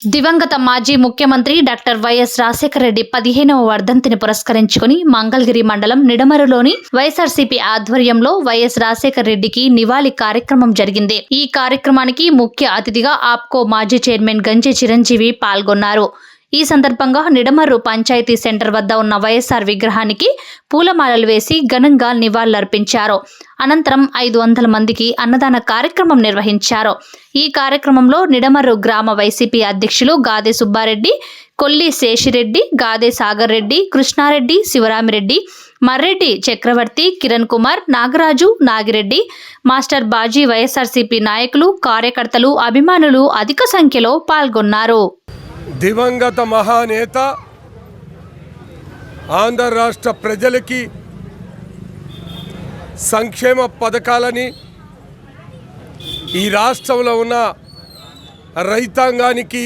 దివంగత మాజీ ముఖ్యమంత్రి డాక్టర్ వైఎస్ రాజశేఖర రెడ్డి పదిహేనవ వర్ధంతిని పురస్కరించుకుని మంగళగిరి మండలం నిడమరులోని వైఎస్ఆర్సీపీ ఆధ్వర్యంలో వైఎస్ రాజశేఖర రెడ్డికి నివాళి కార్యక్రమం జరిగింది. ఈ కార్యక్రమానికి ముఖ్య అతిథిగా ఆప్కో మాజీ చైర్మన్ గంజే చిరంజీవి పాల్గొన్నారు. ఈ సందర్భంగా నిడమర్రు పంచాయతీ సెంటర్ వద్ద ఉన్న వైఎస్ఆర్ విగ్రహానికి పూలమాలలు వేసి ఘనంగా నివాళులర్పించారు. అనంతరం ఐదు వందల మందికి అన్నదాన కార్యక్రమం నిర్వహించారు. ఈ కార్యక్రమంలో నిడమర్రు గ్రామ వైసీపీ అధ్యక్షులు గాదే సుబ్బారెడ్డి కొల్లి శేషిరెడ్డి గాదే సాగర్ రెడ్డి కృష్ణారెడ్డి శివరామిరెడ్డి మర్రెడ్డి చక్రవర్తి కిరణ్ కుమార్ నాగరాజు నాగిరెడ్డి మాస్టర్ బాజీ వైఎస్ఆర్సీపీ నాయకులు కార్యకర్తలు అభిమానులు అధిక సంఖ్యలో పాల్గొన్నారు. దివంగత మహానేత ఆంధ్ర రాష్ట్ర ప్రజలకి సంక్షేమ పథకాలని ఈ రాష్ట్రంలో ఉన్న రైతాంగానికి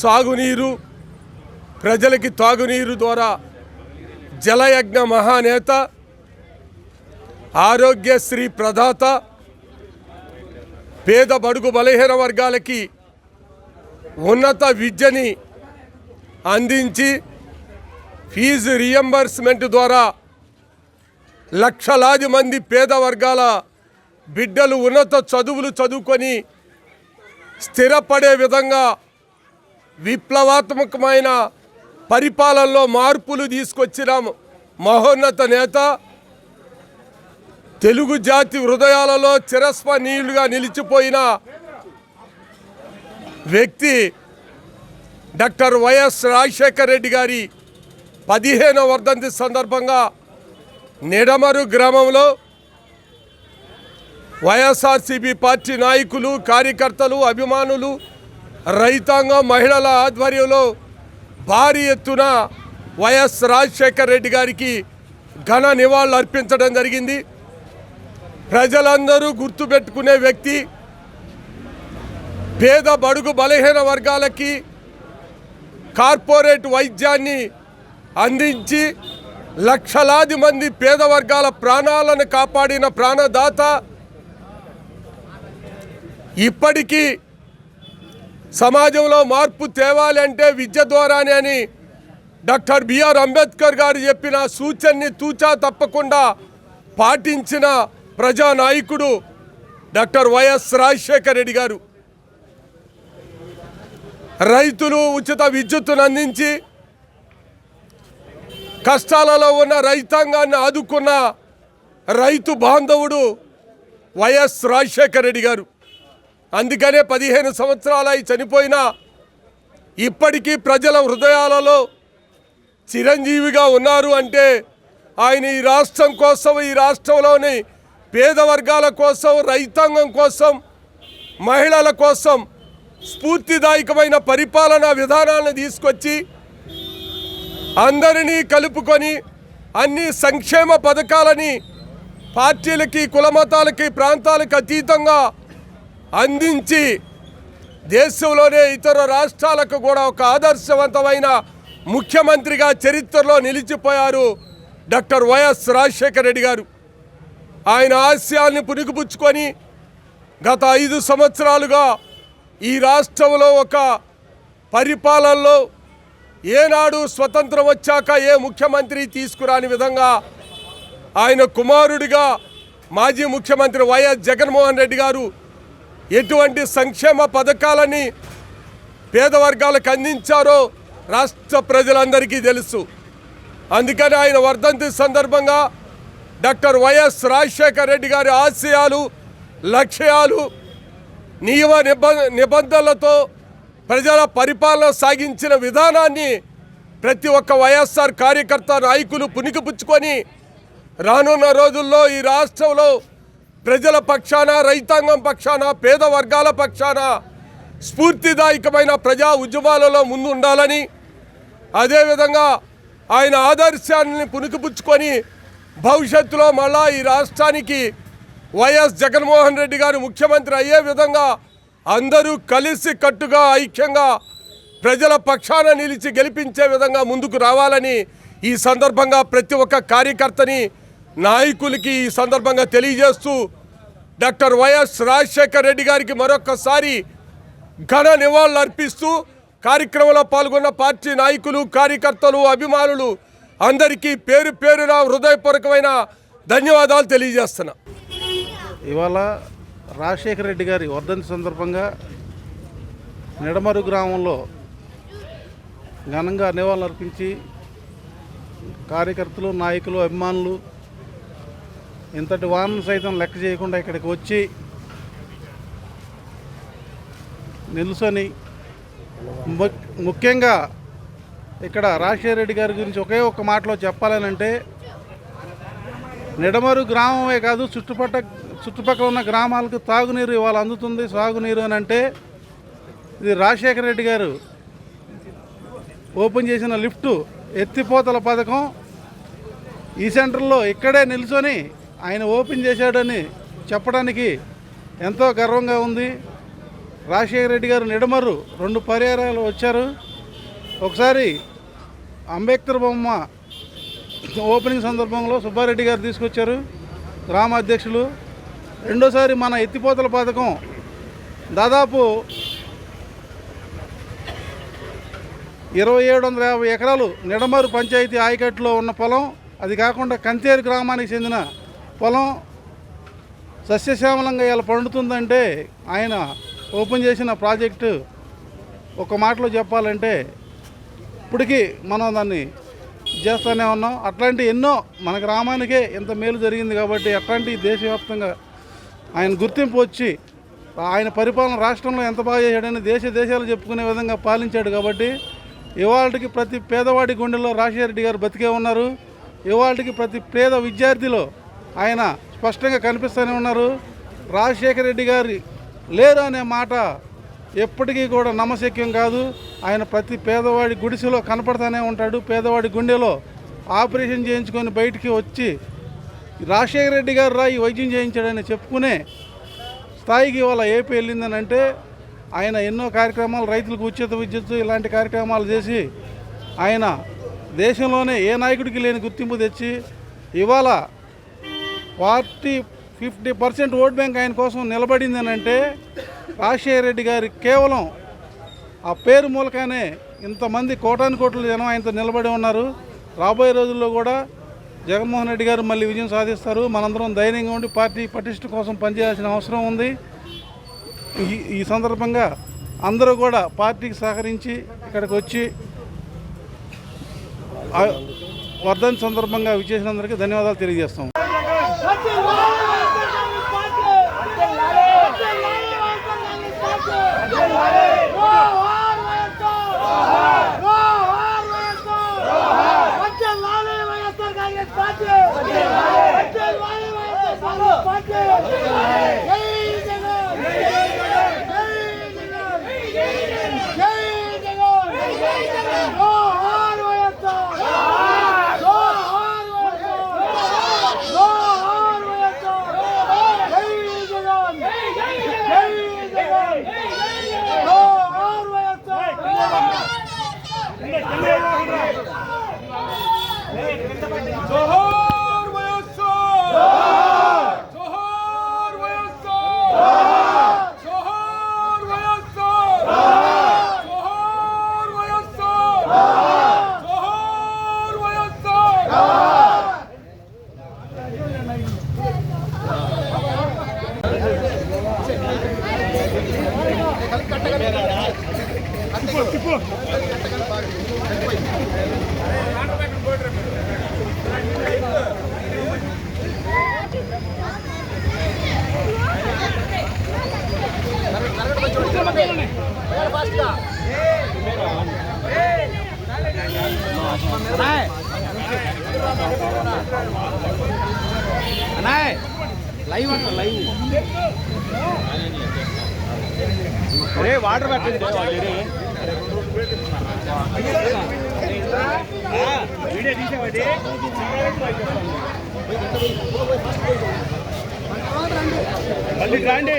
సాగునీరు ప్రజలకి తాగునీరు ద్వారా జలయజ్ఞ మహానేత ఆరోగ్యశ్రీ ప్రదాత పేద బడుగు బలహీన వర్గాలకి ఉన్నత విద్యని అందించి ఫీజు రియంబర్స్మెంట్ ద్వారా లక్షలాది మంది పేద వర్గాల బిడ్డలు ఉన్నత చదువులు చదువుకొని స్థిరపడే విధంగా విప్లవాత్మకమైన పరిపాలనలో మార్పులు తీసుకొచ్చిన మహోన్నత నేత తెలుగు జాతి హృదయాలలో చిరస్మరణీయులుగా నిలిచిపోయిన వ్యక్తి డాక్టర్ వైఎస్ రాజశేఖర్ రెడ్డి గారి పదిహేనవ వర్ధంతి సందర్భంగా నిడమరు గ్రామంలో వైఎస్ఆర్సీపీ పార్టీ నాయకులు కార్యకర్తలు అభిమానులు రైతాంగం మహిళల ఆధ్వర్యంలో భారీ ఎత్తున వైఎస్ రాజశేఖర్ రెడ్డి గారికి ఘన నివాళులు అర్పించడం జరిగింది. ప్రజలందరూ గుర్తుపెట్టుకునే వ్యక్తి పేద బడుగు బలహీన వర్గాలకి కార్పొరేట్ వైద్యాన్ని అందించి లక్షలాది మంది పేద వర్గాల ప్రాణాలను కాపాడిన ప్రాణదాత ఇప్పటికీ సమాజంలో మార్పు తేవాలి అంటే విద్య ద్వారానే అని డాక్టర్ బిఆర్ అంబేద్కర్ గారు చెప్పిన సూచనని తూచా తప్పకుండా పాటించిన ప్రజానాయకుడు డాక్టర్ వైఎస్ రాజశేఖర రెడ్డి గారు. రైతులు ఉచిత విద్యుత్తును అందించి కష్టాలలో ఉన్న రైతాంగాన్ని ఆదుకున్న రైతు బాంధవుడు వైఎస్ రాజశేఖర రెడ్డి గారు. అందుకనే పదిహేను సంవత్సరాలై చనిపోయినా ఇప్పటికీ ప్రజల హృదయాలలో చిరంజీవిగా ఉన్నారు అంటే ఆయన ఈ రాష్ట్రం కోసం ఈ రాష్ట్రంలోని పేద వర్గాల కోసం రైతాంగం కోసం మహిళల కోసం స్ఫూర్తిదాయకమైన పరిపాలనా విధానాలను తీసుకొచ్చి అందరినీ కలుపుకొని అన్ని సంక్షేమ పథకాలని పార్టీలకి కులమతాలకి ప్రాంతాలకు అతీతంగా అందించి దేశంలోనే ఇతర రాష్ట్రాలకు కూడా ఒక ఆదర్శవంతమైన ముఖ్యమంత్రిగా చరిత్రలో నిలిచిపోయారు డాక్టర్ వైఎస్ రాజశేఖర రెడ్డి గారు. ఆయన ఆశయాల్ని పునిగిపుచ్చుకొని గత ఐదు సంవత్సరాలుగా ఈ రాష్ట్రంలో ఒక పరిపాలనలో ఏనాడు స్వతంత్రం వచ్చాక ఏ ముఖ్యమంత్రి తీసుకురాని విధంగా ఆయన కుమారుడిగా మాజీ ముఖ్యమంత్రి వైఎస్ జగన్మోహన్ రెడ్డి గారు ఎటువంటి సంక్షేమ పథకాలని పేదవర్గాలకు అందించారో రాష్ట్ర ప్రజలందరికీ తెలుసు. అందుకని ఆయన వర్ధంతి సందర్భంగా డాక్టర్ వైఎస్ రాజశేఖర రెడ్డి గారి ఆశయాలు లక్ష్యాలు నియమ నిబ నిబంధనలతో ప్రజల పరిపాలన సాగించిన విధానాన్ని ప్రతి ఒక్క వైఎస్ఆర్ కార్యకర్త నాయకులు పుణికిపుచ్చుకొని రానున్న రోజుల్లో ఈ రాష్ట్రంలో ప్రజల పక్షాన రైతాంగం పక్షాన పేద వర్గాల పక్షాన స్ఫూర్తిదాయకమైన ప్రజా ఉద్యమాలలో ముందు ఉండాలని అదేవిధంగా ఆయన ఆదర్శాన్ని పుణికిపుచ్చుకొని భవిష్యత్తులో మళ్ళా ఈ రాష్ట్రానికి వైఎస్ జగన్మోహన్ రెడ్డి గారు ముఖ్యమంత్రి అయ్యే విధంగా అందరూ కలిసి కట్టుగా ఐక్యంగా ప్రజల పక్షాన నిలిచి గెలిపించే విధంగా ముందుకు రావాలని ఈ సందర్భంగా ప్రతి ఒక్క కార్యకర్తని నాయకులకి ఈ సందర్భంగా తెలియజేస్తూ డాక్టర్ వైఎస్ రాజశేఖర్ రెడ్డి గారికి మరొకసారి ఘన నివాళులు అర్పిస్తూ కార్యక్రమంలో పాల్గొన్న పార్టీ నాయకులు కార్యకర్తలు అభిమానులు అందరికీ పేరు పేరున హృదయపూర్వకమైన ధన్యవాదాలు తెలియజేస్తున్నా. ఇవాళ రాజశేఖర రెడ్డి గారి వర్ధంతి సందర్భంగా నిడమరు గ్రామంలో ఘనంగా నివాళులర్పించి కార్యకర్తలు నాయకులు అభిమానులు ఇంతటి వాహనం సైతం లెక్క చేయకుండా ఇక్కడికి వచ్చి నిలుసొని ము- ముఖ్యంగా ఇక్కడ రాజశేఖర రెడ్డి గారి గురించి ఒకే ఒక్క మాటలో చెప్పాలనంటే నిడమరు గ్రామమే కాదు చుట్టుపక్కల చుట్టుపక్కల ఉన్న గ్రామాలకు తాగునీరు ఇవాళ అందుతుంది. సాగునీరు అని అంటే ఇది రాజశేఖర రెడ్డి గారు ఓపెన్ చేసిన లిఫ్ట్ ఎత్తిపోతల పథకం. ఈ సెంటర్లో ఇక్కడే నిల్చొని ఆయన ఓపెన్ చేశాడని చెప్పడానికి ఎంతో గర్వంగా ఉంది. రాజశేఖర రెడ్డి గారు నిడమరు. రెండు పర్యాయాలు వచ్చారు. ఒకసారి అంబేద్కర్ బొమ్మ ఓపెనింగ్ సందర్భంలో సుబ్బారెడ్డి గారు తీసుకొచ్చారు. గ్రామ అధ్యక్షులు రెండోసారి మన ఎత్తిపోతల పథకం దాదాపు ఇరవై ఏడు వందల యాభై ఎకరాలు నిడమరు పంచాయతీ ఆయకట్టులో ఉన్న పొలం అది కాకుండా కంతేరు గ్రామానికి చెందిన పొలం సస్యశ్యామలంగా ఇలా పండుతుందంటే ఆయన ఓపెన్ చేసిన ప్రాజెక్టు ఒక మాటలో చెప్పాలంటే ఇప్పటికీ మనం దాన్ని చేస్తూనే ఉన్నాం. అట్లాంటి ఎన్నో మన గ్రామానికే ఇంత మేలు జరిగింది కాబట్టి అట్లాంటి దేశవ్యాప్తంగా ఆయన గుర్తింపు వచ్చి ఆయన పరిపాలన రాష్ట్రంలో ఎంత బాగా చేశాడని దేశ దేశాలు చెప్పుకునే విధంగా పాలించాడు కాబట్టి ఇవాళకి ప్రతి పేదవాడి గుండెల్లో రాజశేఖర రెడ్డి గారు బతికే ఉన్నారు. ఇవాళకి ప్రతి పేద విద్యార్థిలో ఆయన స్పష్టంగా కనిపిస్తూనే ఉన్నారు. రాజశేఖర రెడ్డి గారి లేరు అనే మాట ఎప్పటికీ కూడా నమ్మశక్యం కాదు. ఆయన ప్రతి పేదవాడి గుడిసెలో కనపడతానే ఉంటాడు. పేదవాడి గుండెలో ఆపరేషన్ చేయించుకొని బయటికి వచ్చి రాజశేఖర రెడ్డి గారు రా ఈ వైద్యం చేయించాడని చెప్పుకునే స్థాయికి ఇవాళ ఏపీ వెళ్ళిందని అంటే ఆయన ఎన్నో కార్యక్రమాలు రైతులకు ఉచిత విద్యుత్ ఇలాంటి కార్యక్రమాలు చేసి ఆయన దేశంలోనే ఏ నాయకుడికి లేని గుర్తింపు తెచ్చి ఇవాళ forty fifty percent vote bank ఆయన కోసం నిలబడిందని అంటే రాజశేఖర రెడ్డి గారి కేవలం ఆ పేరు మూలకానే ఇంతమంది కోటాను కోట్ల జనం ఆయనతో నిలబడి ఉన్నారు. రాబోయే రోజుల్లో కూడా జగన్మోహన్ రెడ్డి గారు మళ్ళీ విజయం సాధిస్తారు. మనందరం ధైర్యంగా ఉండి పార్టీ పటిష్ట కోసం పనిచేయాల్సిన అవసరం ఉంది. ఈ ఈ సందర్భంగా అందరూ కూడా పార్టీకి సహకరించి ఇక్కడికి వచ్చి ఆ వర్ధన్ సందర్భంగా విచ్చేసినందరికీ ధన్యవాదాలు తెలియజేస్తాం. Yeah. అరే వాటర్ పెట్టండి వీడియో తీసామండి మళ్ళీ రాండి.